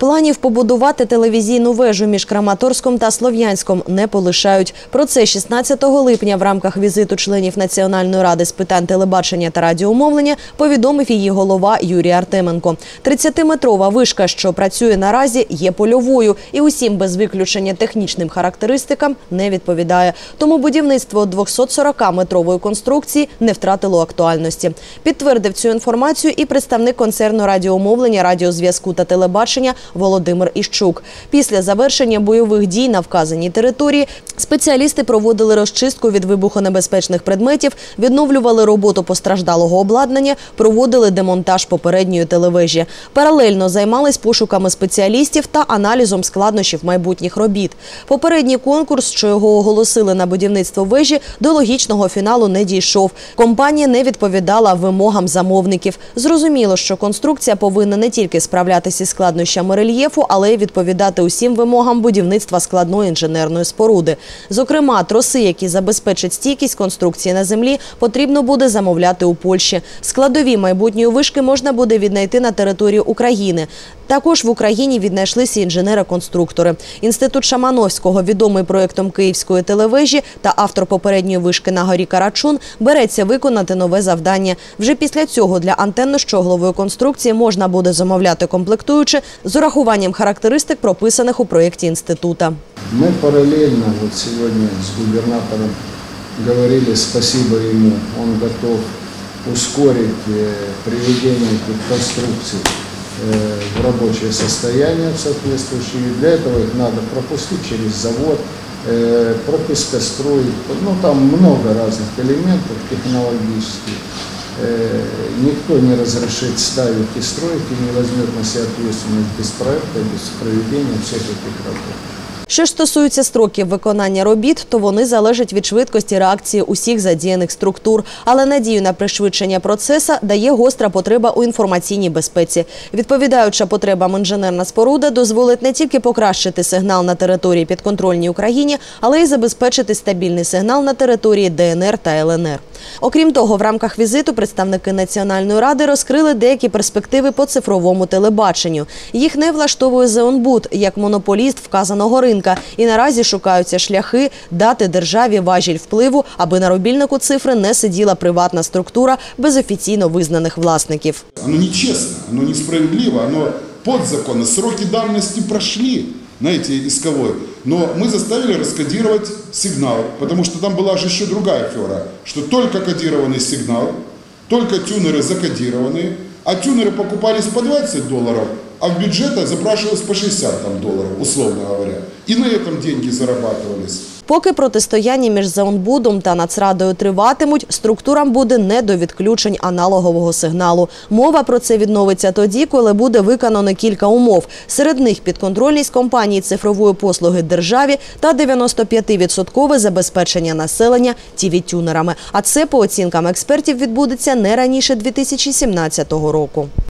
Планів побудувати телевізійну вежу між Краматорськом та Слов'янськом не полишають. Про це 16 липня в рамках візиту членів Національної ради з питань телебачення та радіомовлення повідомив її голова Юрій Артеменко. 30-метрова вишка, що працює наразі, є польовою і усім без виключення технічним характеристикам не відповідає. Тому будівництво 240-метрової конструкції не втратило актуальності. Підтвердив цю інформацію і представник концерну радіомовлення, радіозв'язку та телебачення Володимир Іщук. Після завершення бойових дій на вказаній території спеціалісти проводили розчистку від вибухонебезпечних предметів, відновлювали роботу постраждалого обладнання, проводили демонтаж попередньої телевежі. Паралельно займались пошуками спеціалістів та аналізом складнощів майбутніх робіт. Попередній конкурс, що його оголосили на будівництво вежі, до логічного фіналу не дійшов. Компанія не відповідала вимогам замовників. Зрозуміло, що конструкція повинна не тільки справлятися із складнощами рельєфу, але й відповідати усім вимогам будівництва складної інженерної споруди. Зокрема, троси, які забезпечать стійкість конструкції на землі, потрібно буде замовляти у Польщі. Складові майбутньої вишки можна буде віднайти на території України. Також в Україні віднайшлися інженери-конструктори. Інститут Шамановського, відомий проєктом Київської телевежі та автор попередньої вишки на горі Карачун, береться виконати нове завдання. Вже після цього для антенно-щоглової конструкції можна буде замовляти комплектуючи з урахуванням характеристик, прописаних у проєкті інститута. Мы параллельно вот сегодня с губернатором говорили спасибо ему, он готов ускорить э, приведение этих конструкций э, в рабочее состояние соответствующее. И для этого их надо пропустить через завод, э, прописка строить, ну там много разных элементов технологических. Э, Никто не разрешит ставить и строить и не возьмет на себя ответственность без проекта, без проведения всех этих работ. Що ж стосується строків виконання робіт, то вони залежать від швидкості реакції усіх задіяних структур. Але надію на пришвидшення процеса дає гостра потреба у інформаційній безпеці. Відповідаюча потребам інженерна споруда дозволить не тільки покращити сигнал на території підконтрольній Україні, але й забезпечити стабільний сигнал на території ДНР та ЛНР. Окрім того, в рамках візиту представники Національної ради розкрили деякі перспективи по цифровому телебаченню. Їх не влаштовує Зеонбуд як монополіст вказаного ринка, і наразі шукаються шляхи дати державі важіль впливу, аби на робільнику цифри не сиділа приватна структура без офіційно визнаних власників. Оно нечестно, оно несправедливо, оно подзаконно. Сроки давности прошли, знаете, исковой. Но мы заставили раскодировать сигнал, потому что там была же еще другая афера, что только кодированный сигнал, только тюнеры закодированные, а тюнеры покупались по 20 долларов, а в бюджета запрашивалось по 60 там, долларов, условно говоря. И на этом деньги зарабатывались. Поки протистояння між Зеонбудом та Нацрадою триватимуть, структурам буде не до відключень аналогового сигналу. Мова про це відновиться тоді, коли буде виконано кілька умов. Серед них підконтрольність компанії цифрової послуги державі та 95% забезпечення населення тіві-тюнерами. А це, по оцінкам експертів, відбудеться не раніше 2017 року.